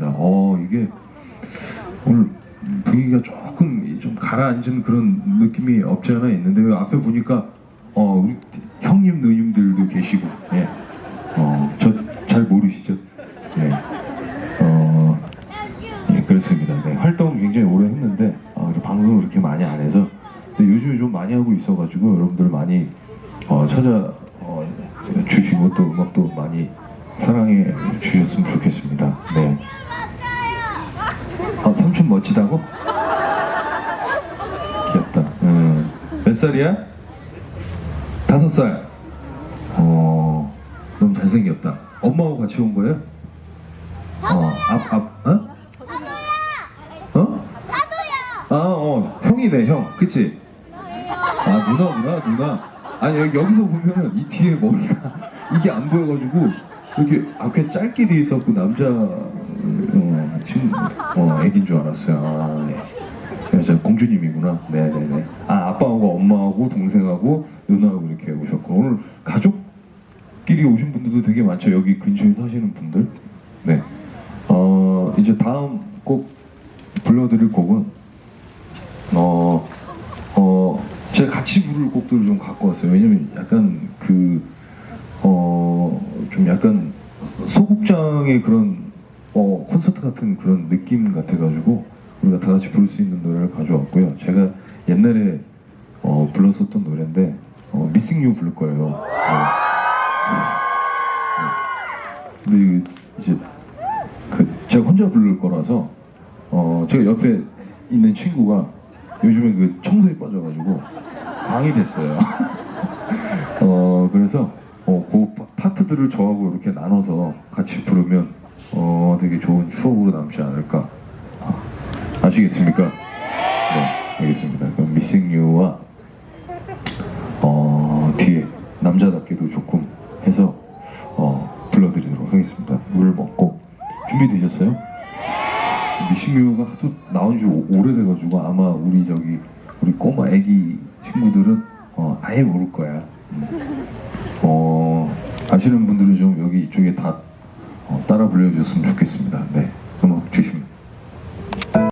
좋습니다. 어 이게 오늘 분위기가 조금 좀 가라앉은 그런 느낌이 없지 않아 있는데 그 앞에 보니까 어 우리 형님 누님들도 계시고 예. 어저 잘 모르시죠? 예. 어 예, 그렇습니다. 네, 활동 굉장히 오래 했는데 어, 방송을 그렇게 많이 안 해서 근데 요즘에 좀 많이 하고 있어가지고 여러분들 많이 어, 찾아 어, 주시고 또 음악도 많이 사랑해 주셨으면 좋겠습니다. 멋지다고? 귀엽다. 음. 몇 살이야? 다섯 살. 어 너무 잘생겼다. 엄마하고 같이 온 거예요? 어, 앞, 앞, 어? 어? 아, 어, 형이네, 형. 그치? 아, 누나구나, 누나. 아니, 여기, 여기서 보면은 이 뒤에 머리가 이게 안 보여가지고, 여기 앞에 짧게 돼 있었고, 남자, 어, 친, 어, 애긴 줄 알았어요. 아, 네. 공주님이구나. 네네네. 아, 아빠하고 엄마하고 동생하고 누나하고 이렇게 오셨고, 오늘 가족끼리 오신 분들도 되게 많죠. 여기 근처에 사시는 분들. 네. 어, 이제 다음 곡 불러드릴 곡은 어, 어, 제가 같이 부를 곡들을 좀 갖고 왔어요. 왜냐면 약간 그, 어, 좀 약간 소극장의 그런 어, 콘서트 같은 그런 느낌 같아가지고 우리가 다 같이 부를 수 있는 노래를 가져왔고요. 제가 옛날에 어, 불렀었던 노래인데 어, 미싱 유 부를 거예요. 네. 네. 근데 이제 그 제가 혼자 부를 거라서 어 제가 옆에 있는 친구가 요즘에 그 청소에 빠져가지고 광이 됐어요. 어 그래서 어 그 파트들을 저하고 이렇게 나눠서 같이 부르면 어 되게 좋은 추억으로 남지 않을까 아, 아시겠습니까? 네 알겠습니다. 그럼 미싱 유와 어 뒤에 남자답게도 조금 해서 어 불러드리도록 하겠습니다. 물 먹고 준비되셨어요? 미싱뮤가 하도 나온 지 오- 오래돼가지고 아마 우리 저기 우리 꼬마 애기 친구들은 어, 아예 모를 거야. 음. 어 아시는 분들은 좀 여기 이쪽에 다 어, 따라 불러주셨으면 좋겠습니다. 네, 음악 주십니다.